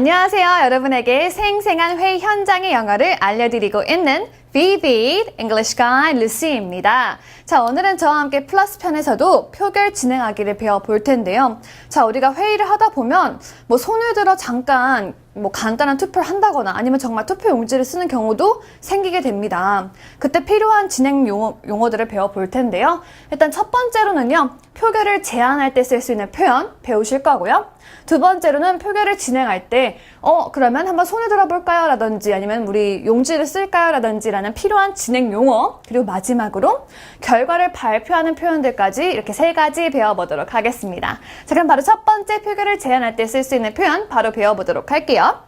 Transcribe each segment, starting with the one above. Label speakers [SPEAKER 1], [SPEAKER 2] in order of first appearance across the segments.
[SPEAKER 1] 안녕하세요. 여러분에게 생생한 회의 현장의 영어를 알려드리고 있는 Vivid English Guide 루시입니다. 자, 오늘은 저와 함께 플러스 편에서도 표결 진행하기를 배워볼 텐데요. 자, 우리가 회의를 하다 보면 뭐 손을 들어 잠깐 뭐 간단한 투표를 한다거나 아니면 정말 투표 용지를 쓰는 경우도 생기게 됩니다. 그때 필요한 진행 용어, 용어들을 배워볼 텐데요. 일단 첫 번째로는요, 표결을 제안할 때 쓸 수 있는 표현 배우실 거고요. 두 번째로는 표결을 진행할 때, 어, 그러면 한번 손을 들어볼까요? 라든지 아니면 우리 용지를 쓸까요? 라든지 라는 필요한 진행 용어. 그리고 마지막으로 결과를 발표하는 표현들까지 이렇게 세 가지 배워보도록 하겠습니다. 자, 그럼 바로 첫 번째 표결을 제안할 때 쓸 수 있는 표현 바로 배워보도록 할게요.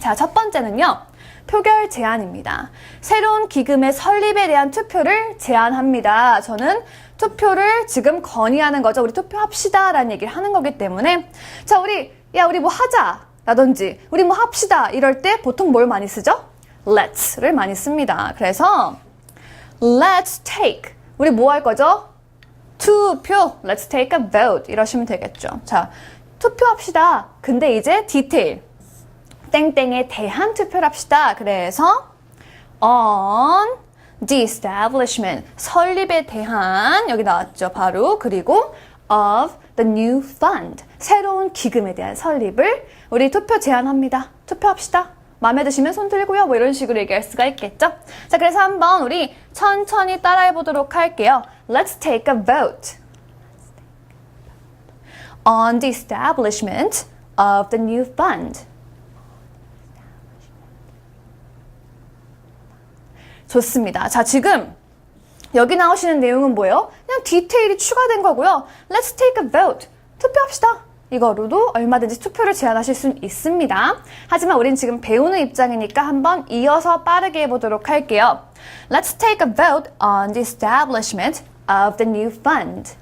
[SPEAKER 1] 자, 첫 번째는요. 표결 제안입니다. 새로운 기금의 설립에 대한 투표를 제안합니다. 저는 투표를 지금 건의하는 거죠. 우리 투표합시다. 라는 얘기를 하는 거기 때문에. 자, 우리, 야, 우리 뭐 하자. 라든지, 우리 뭐 합시다. 이럴 때 보통 뭘 많이 쓰죠? let's를 많이 씁니다. 그래서, let's take. 우리 뭐 할 거죠? 투표. let's take a vote. 이러시면 되겠죠. 자, 투표합시다. 근데 이제 디테일. 땡땡에 대한 투표를 합시다. 그래서 on the establishment 설립에 대한 여기 나왔죠. 바로 그리고 of the new fund 새로운 기금에 대한 설립을 우리 투표 제안합니다. 투표합시다. 마음에 드시면 손 들고요. 뭐 이런 식으로 얘기할 수가 있겠죠. 자, 그래서 한번 우리 천천히 따라해 보도록 할게요. Let's take a vote on the establishment of the new fund. 좋습니다. 자, 지금 여기 나오시는 내용은 뭐예요? 그냥 디테일이 추가된 거고요. Let's take a vote. 투표합시다. 이거로도 얼마든지 투표를 제안하실 수 있습니다. 하지만 우린 지금 배우는 입장이니까 한번 이어서 빠르게 해보도록 할게요. Let's take a vote on the establishment of the new fund.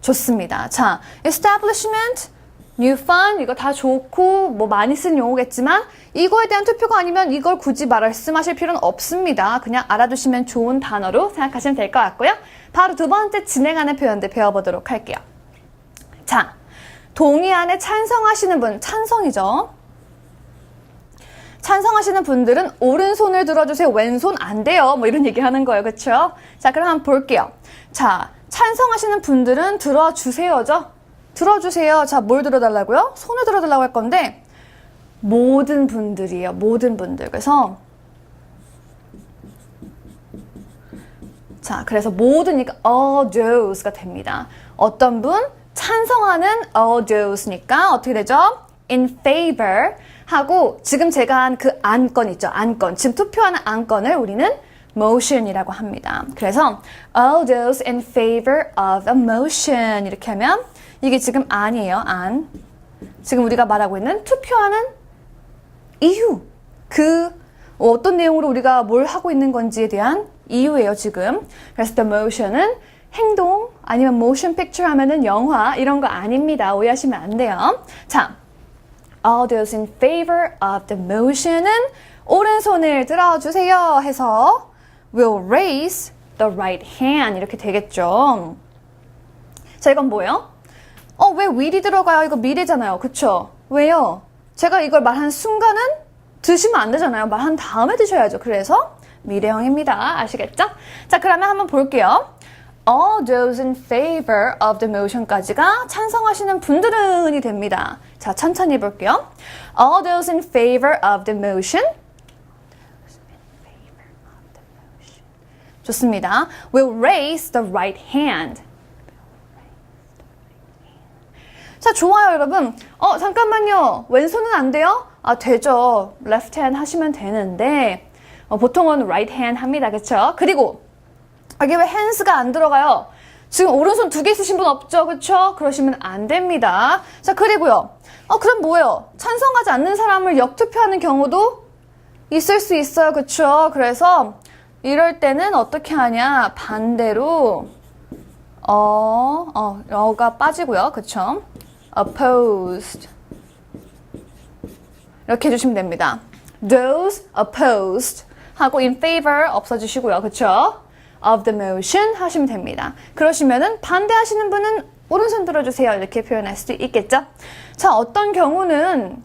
[SPEAKER 1] 좋습니다. 자, establishment, new fund 이거 다 좋고 뭐 많이 쓴 용어겠지만 이거에 대한 투표가 아니면 이걸 굳이 말씀하실 필요는 없습니다. 그냥 알아두시면 좋은 단어로 생각하시면 될 것 같고요. 바로 두 번째 진행하는 표현들 배워보도록 할게요. 자, 동의안에 찬성하시는 분, 찬성이죠. 찬성하시는 분들은 오른손을 들어주세요. 왼손 안 돼요. 뭐 이런 얘기 하는 거예요. 그쵸? 자, 그럼 한번 볼게요. 자, 찬성하시는 분들은 들어주세요죠? 들어주세요. 자, 뭘 들어달라고요? 손을 들어달라고 할 건데, 모든 분들이에요. 모든 분들. 그래서, 자, 그래서 모두니까 all those가 됩니다. 어떤 분? 찬성하는 all those니까 어떻게 되죠? in favor 하고 지금 제가 한 그 안건 있죠. 안건. 지금 투표하는 안건을 우리는 motion이라고 합니다. 그래서 all those in favor of a motion 이렇게 하면 이게 지금 안이에요. 안. 지금 우리가 말하고 있는 투표하는 이유. 그 어떤 내용으로 우리가 뭘 하고 있는 건지에 대한 이유예요, 지금. 그래서 the motion은 행동 아니면 motion picture 하면은 영화 이런 거 아닙니다. 오해하시면 안 돼요. 자, all those in favor of the motion은 오른손을 들어주세요 해서 will raise the right hand 이렇게 되겠죠. 자, 이건 뭐예요? 어, 왜 will이 들어가요? 이거 미래잖아요. 그쵸? 왜요? 제가 이걸 말한 순간은 드시면 안 되잖아요. 말한 다음에 드셔야죠. 그래서 미래형입니다. 아시겠죠? 자, 그러면 한번 볼게요. All those in favor of the motion까지가 찬성하시는 분들은이 됩니다. 자, 천천히 해볼게요. All those in favor of the motion. 좋습니다. Will raise the right hand. 자, 좋아요, 여러분. 어, 잠깐만요. 왼손은 안 돼요? 아, 되죠. left hand 하시면 되는데, 어, 보통은 right hand 합니다. 그쵸? 그리고, 여기 왜 hands가 안 들어가요? 지금 오른손 두 개 쓰신 분 없죠? 그쵸? 그러시면 안 됩니다. 자, 그리고요. 어, 그럼 뭐예요? 찬성하지 않는 사람을 역투표하는 경우도 있을 수 있어요. 그쵸? 그래서, 이럴 때는 어떻게 하냐? 반대로, 어, 어, 어가 빠지고요. 그쵸? Opposed. 이렇게 해주시면 됩니다. those opposed 하고 in favor 없어주시고요. 그쵸? of the motion 하시면 됩니다. 그러시면은 반대하시는 분은 오른손 들어주세요. 이렇게 표현할 수도 있겠죠? 자, 어떤 경우는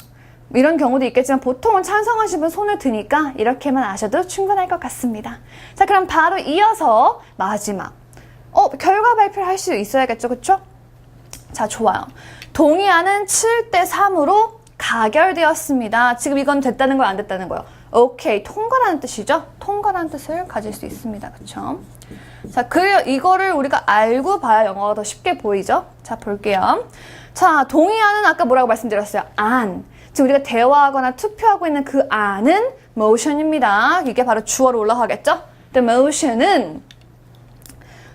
[SPEAKER 1] 이런 경우도 있겠지만 보통은 찬성하시는 분 손을 드니까 이렇게만 아셔도 충분할 것 같습니다. 자, 그럼 바로 이어서 마지막. 어, 결과 발표를 할 수 있어야겠죠, 그쵸? 자, 좋아요. 동의하는 7대 3으로 가결되었습니다. 지금 이건 됐다는 거예요, 안 됐다는 거예요? 오케이, 통과라는 뜻이죠? 통과라는 뜻을 가질 수 있습니다. 그쵸? 자, 그, 이거를 우리가 알고 봐야 영어가 더 쉽게 보이죠? 자, 볼게요. 자, 동의하는 아까 뭐라고 말씀드렸어요? 안. 지금 우리가 대화하거나 투표하고 있는 그 안은 motion입니다. 이게 바로 주어로 올라가겠죠? The motion은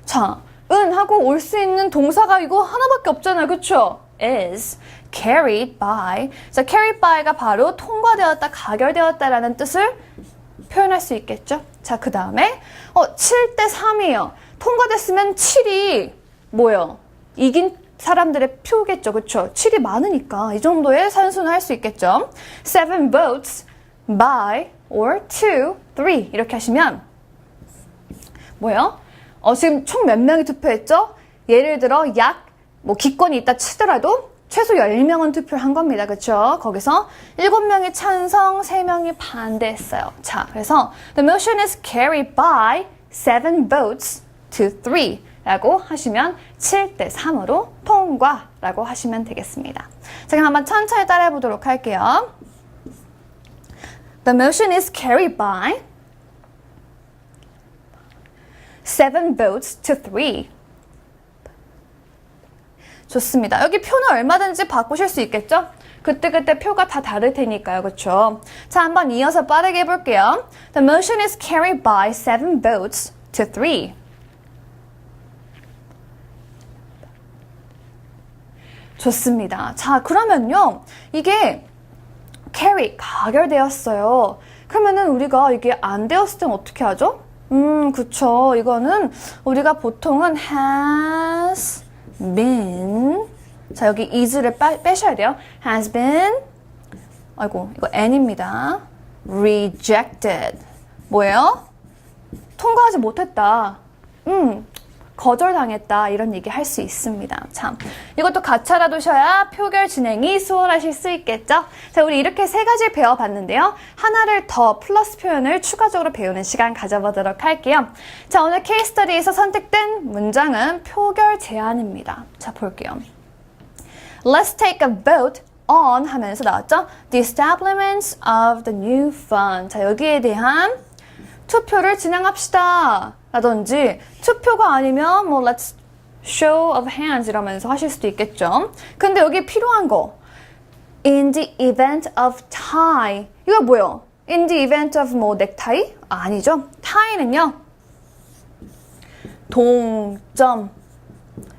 [SPEAKER 1] 자, 은 하고 올 수 있는 동사가 이거 하나밖에 없잖아요. 그쵸? is carried by. 자, carried by가 바로 통과되었다, 가결되었다라는 뜻을 표현할 수 있겠죠? 자, 그 다음에 어, 7대 3이에요. 통과됐으면 7이 뭐예요? 이긴 사람들의 표겠죠. 그쵸? 7이 많으니까 이 정도의 산수는 할 수 있겠죠? 7 votes by or 2, 3 이렇게 하시면 뭐예요? 어, 지금 총 몇 명이 투표했죠? 예를 들어 약 뭐 기권이 있다 치더라도 최소 10명은 투표를 한 겁니다. 그렇죠? 거기서 7명이 찬성, 3명이 반대했어요. 자, 그래서 the motion is carried by 7 votes to 3 라고 하시면 7대 3으로 통과라고 하시면 되겠습니다. 자, 그럼 한번 천천히 따라해 보도록 할게요. The motion is carried by 7 votes to 3. 좋습니다. 여기 표는 얼마든지 바꾸실 수 있겠죠? 그때그때 표가 다 다를 테니까요. 그렇죠? 자, 한번 이어서 빠르게 해볼게요. The motion is carried by 7 votes to 3. 좋습니다. 자, 그러면요. 이게 carry, 가결되었어요. 그러면은 우리가 이게 안 되었을 땐 어떻게 하죠? 음, 그쵸. 이거는 우리가 보통은 has been 자, 여기 is를 빼, 빼셔야 돼요. has been 아이고, 이거 n입니다. rejected. 뭐예요? 통과하지 못했다. 음, 거절당했다. 이런 얘기 할 수 있습니다. 참. 이것도 알아두셔야 표결 진행이 수월하실 수 있겠죠? 자, 우리 이렇게 세 가지 배워봤는데요. 하나를 더 플러스 표현을 추가적으로 배우는 시간 가져보도록 할게요. 자, 오늘 케이스 스터디에서 선택된 문장은 표결 제안입니다. 자, 볼게요. Let's take a vote on 하면서 나왔죠? The establishment of the new fund. 자, 여기에 대한 투표를 진행합시다. 라든지 투표가 아니면 뭐 let's show of hands 이러면서 하실 수도 있겠죠. 근데 여기 필요한 거 in the event of tie 이거 뭐예요? in the event of 뭐 넥타이? 아니죠. tie는요. 동점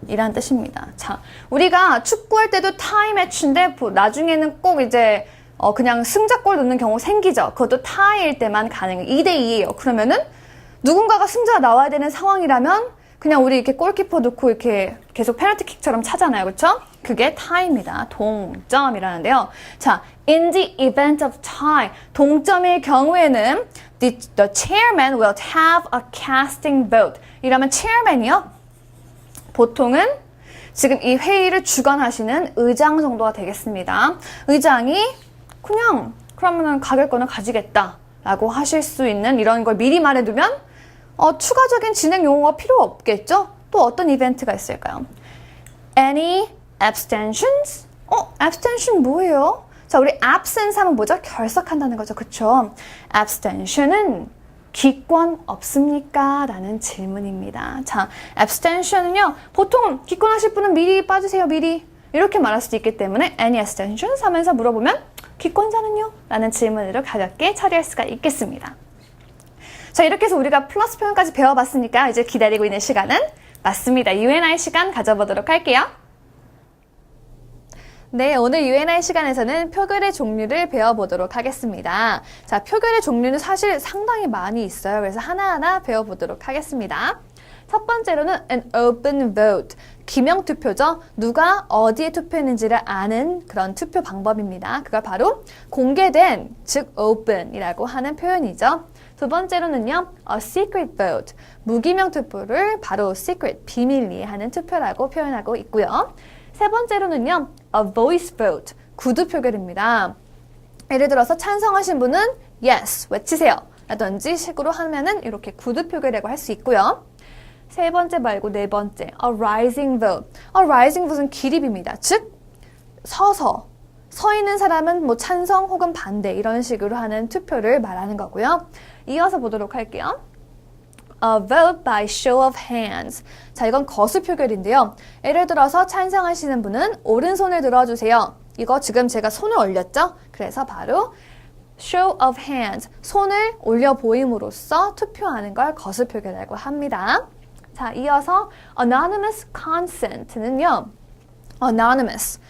[SPEAKER 1] 이란 뜻입니다. 자, 우리가 축구할 때도 타이 매치인데 보- 나중에는 꼭 이제 어 그냥 승자골 넣는 경우 생기죠. 그것도 타이일 때만 가능해요. 2대 2예요. 그러면은 누군가가 승자가 나와야 되는 상황이라면 그냥 우리 이렇게 골키퍼 놓고 이렇게 계속 페널티킥처럼 차잖아요. 그렇죠? 그게 타이입니다. 동점이라는데요. 자, in the event of tie 동점일 경우에는 the, the chairman will have a casting vote. 이러면 chairman이요. 보통은 지금 이 회의를 주관하시는 의장 정도가 되겠습니다. 의장이 그냥 그러면은 가결권을 가지겠다 라고 하실 수 있는 이런 걸 미리 말해두면 어, 추가적인 진행 용어가 필요 없겠죠? 또 어떤 이벤트가 있을까요? Any abstentions? 어, abstention 뭐예요? 자, 우리 absence 하면 뭐죠? 결석한다는 거죠. 그쵸? abstention은 기권 없습니까? 라는 질문입니다. 자, abstention은요, 보통 기권하실 분은 미리 빠지세요, 미리. 이렇게 말할 수도 있기 때문에 any abstentions 하면서 물어보면 기권자는요? 라는 질문으로 가볍게 처리할 수가 있겠습니다. 자, 이렇게 해서 우리가 플러스 표현까지 배워봤으니까 이제 기다리고 있는 시간은 맞습니다. UNI 시간 가져보도록 할게요. 네, 오늘 UNI 시간에서는 표결의 종류를 배워보도록 하겠습니다. 자, 표결의 종류는 사실 상당히 많이 있어요. 그래서 하나하나 배워보도록 하겠습니다. 첫 번째로는 an open vote. 기명 투표죠. 누가 어디에 투표했는지를 아는 그런 투표 방법입니다. 그가 바로 공개된, 즉 open이라고 하는 표현이죠. 두 번째로는요, a secret vote. 무기명 투표를 바로 secret, 비밀리에 하는 투표라고 표현하고 있고요. 세 번째로는요, a voice vote. 구두 표결입니다. 예를 들어서 찬성하신 분은 yes 외치세요 라든지 식으로 하면은 이렇게 구두 표결이라고 할 수 있고요. 세 번째 말고 네 번째 a rising vote. a rising vote은 기립입니다. 즉 서서 서 있는 사람은 뭐 찬성 혹은 반대 이런 식으로 하는 투표를 말하는 거고요. 이어서 보도록 할게요. A vote by show of hands. 자, 이건 거수 표결인데요. 예를 들어서 찬성하시는 분은 오른손을 들어주세요. 이거 지금 제가 손을 올렸죠? 그래서 바로 show of hands. 손을 올려 보임으로써 투표하는 걸 거수 표결이라고 합니다. 자, 이어서 anonymous consent는요. anonymous.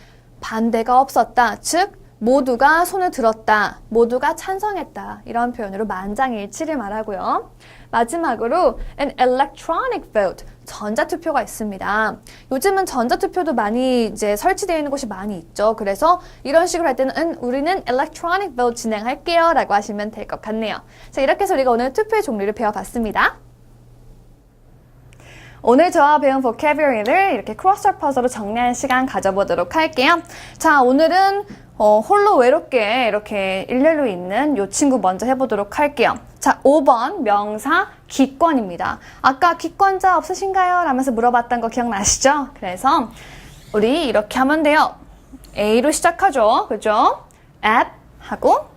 [SPEAKER 1] 반대가 없었다. 즉, 모두가 손을 들었다. 모두가 찬성했다. 이런 표현으로 만장일치를 말하고요. 마지막으로 an electronic vote. 전자투표가 있습니다. 요즘은 전자투표도 많이 이제 설치되어 있는 곳이 많이 있죠. 그래서 이런 식으로 할 때는 음, 우리는 electronic vote 진행할게요. 라고 하시면 될 것 같네요. 자, 이렇게 해서 우리가 오늘 투표의 종류를 배워봤습니다. 오늘 저와 배운 vocabulary를 이렇게 크로스워드 퍼즐로 정리하는 시간 가져보도록 할게요. 자, 오늘은 어, 홀로 외롭게 이렇게 일렬로 있는 요 친구 먼저 해보도록 할게요. 자, 5번 명사 기권입니다. 아까 기권자 없으신가요? 라면서 물어봤던 거 기억나시죠? 그래서 우리 이렇게 하면 돼요. A로 시작하죠. 그죠? app 하고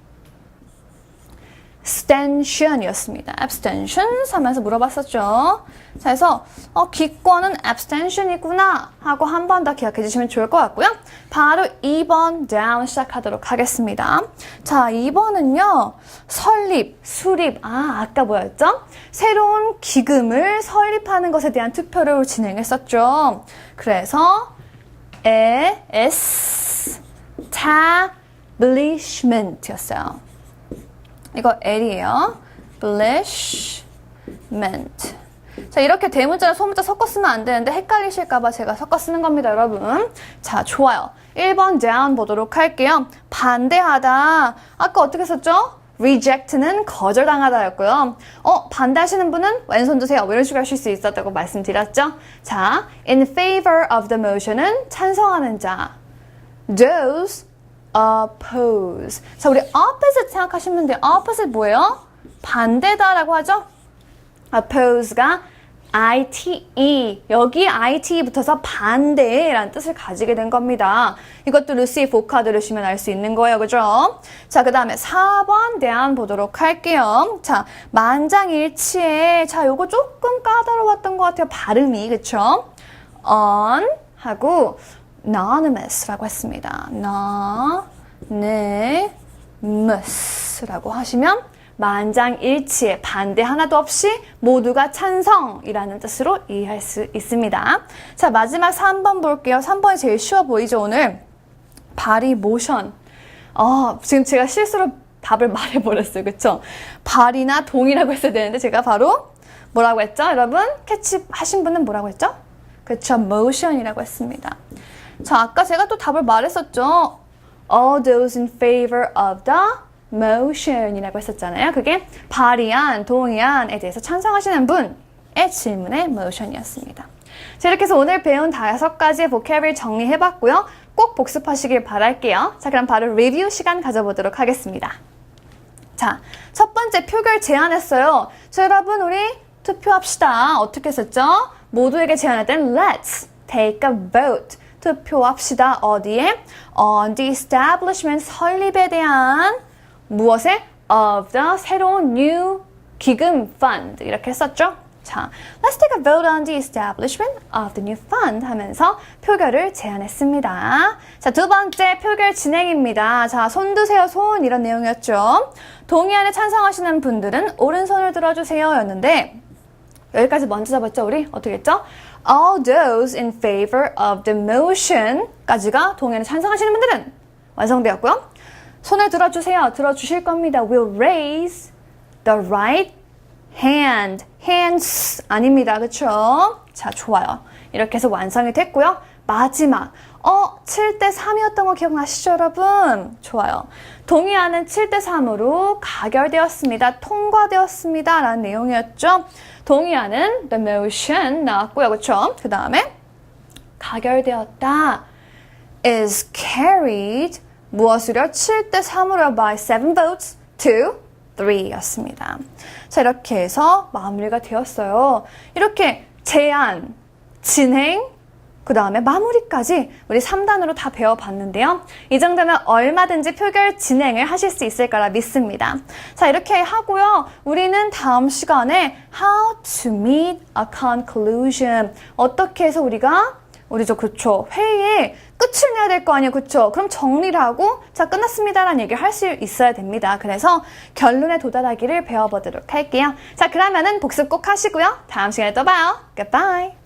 [SPEAKER 1] abstention이었습니다. abstention 하면서 물어봤었죠. 자, 그래서 어, 기권은 abstention이구나 하고 한 번 더 기억해 주시면 좋을 것 같고요. 바로 2번 down 시작하도록 하겠습니다. 자, 2번은요. 설립, 수립. 아, 아까 뭐였죠? 새로운 기금을 설립하는 것에 대한 투표를 진행했었죠. 그래서 에, establishment였어요. 이거 L이에요. blishment. 자, 이렇게 대문자랑 소문자 섞어 쓰면 안 되는데 헷갈리실까봐 제가 섞어 쓰는 겁니다, 여러분. 자, 좋아요. 1번 down 보도록 할게요. 반대하다. 아까 어떻게 썼죠? reject는 거절당하다였고요. 어, 반대하시는 분은 왼손 드세요. 이런 식으로 하실 수 있었다고 말씀드렸죠? 자, in favor of the motion은 찬성하는 자. those oppose. 자, 우리 opposite 생각하시면 돼요. opposite 뭐예요? 반대다라고 하죠? oppose가 ITE. 여기 ITE 붙어서 반대라는 뜻을 가지게 된 겁니다. 이것도 루시 보카 들으시면 알 수 있는 거예요. 그죠? 자, 그 다음에 4번 대안 보도록 할게요. 자, 만장일치에, 자, 요거 조금 까다로웠던 것 같아요. 발음이. 그쵸? on 하고 anonymous라고 했습니다. anonymous라고 하시면 만장일치에 반대 하나도 없이 모두가 찬성이라는 뜻으로 이해할 수 있습니다. 자, 마지막 3번 볼게요. 3번이 제일 쉬워 보이죠, 오늘? 발이 모션. 어, 지금 제가 실수로 답을 말해버렸어요. 그쵸? 발이나 동이라고 했어야 되는데 제가 바로 뭐라고 했죠? 여러분? 캐치 하신 분은 뭐라고 했죠? 그쵸? motion이라고 했습니다. 자, 아까 제가 또 답을 말했었죠. All those in favor of the motion이라고 했었잖아요. 그게 발의안, 동의안에 대해서 찬성하시는 분의 질문의 motion이었습니다. 자, 이렇게 해서 오늘 배운 다섯 가지의 vocab을 정리해봤고요. 꼭 복습하시길 바랄게요. 자, 그럼 바로 리뷰 시간 가져보도록 하겠습니다. 자, 첫 번째 표결 제안했어요. 자, 여러분, 우리 투표합시다. 어떻게 썼죠? 모두에게 제안할 땐 let's take a vote. 투표합시다. 어디에? on the establishment 설립에 대한 무엇에? of the 새로운 new 기금 fund 이렇게 했었죠. 자, let's take a vote on the establishment of the new fund 하면서 표결을 제안했습니다. 자, 두 번째 표결 진행입니다. 자, 손 드세요, 손 이런 내용이었죠. 동의안에 찬성하시는 분들은 오른손을 들어주세요 였는데 여기까지 먼저 잡았죠, 우리? 어떻게 했죠? All those in favor of the motion까지가 동의안에 찬성하시는 분들은 완성되었고요. 손을 들어주세요. 들어주실 겁니다. Will raise the right hand. hands 아닙니다. 그쵸? 자, 좋아요. 이렇게 해서 완성이 됐고요. 마지막. 어, 7대 3이었던 거 기억나시죠, 여러분? 좋아요. 동의안은 7대 3으로 가결되었습니다. 통과되었습니다. 라는 내용이었죠. 동의안은 the motion 나왔고요. 그쵸? 그 다음에 가결되었다. is carried 무엇으로 7대 3으로 by 7 votes to 3였습니다. 자, 이렇게 해서 마무리가 되었어요. 이렇게 제안, 진행, 그 다음에 마무리까지 우리 3단으로 다 배워봤는데요. 이 정도면 얼마든지 표결 진행을 하실 수 있을 거라 믿습니다. 자, 이렇게 하고요. 우리는 다음 시간에 how to meet a conclusion. 어떻게 해서 우리가 우리죠, 그쵸. 회의에 끝을 내야 될 거 아니에요, 그쵸. 그럼 정리를 하고, 자, 끝났습니다라는 얘기를 할 수 있어야 됩니다. 그래서 결론에 도달하기를 배워보도록 할게요. 자, 그러면은 복습 꼭 하시고요. 다음 시간에 또 봐요. Goodbye.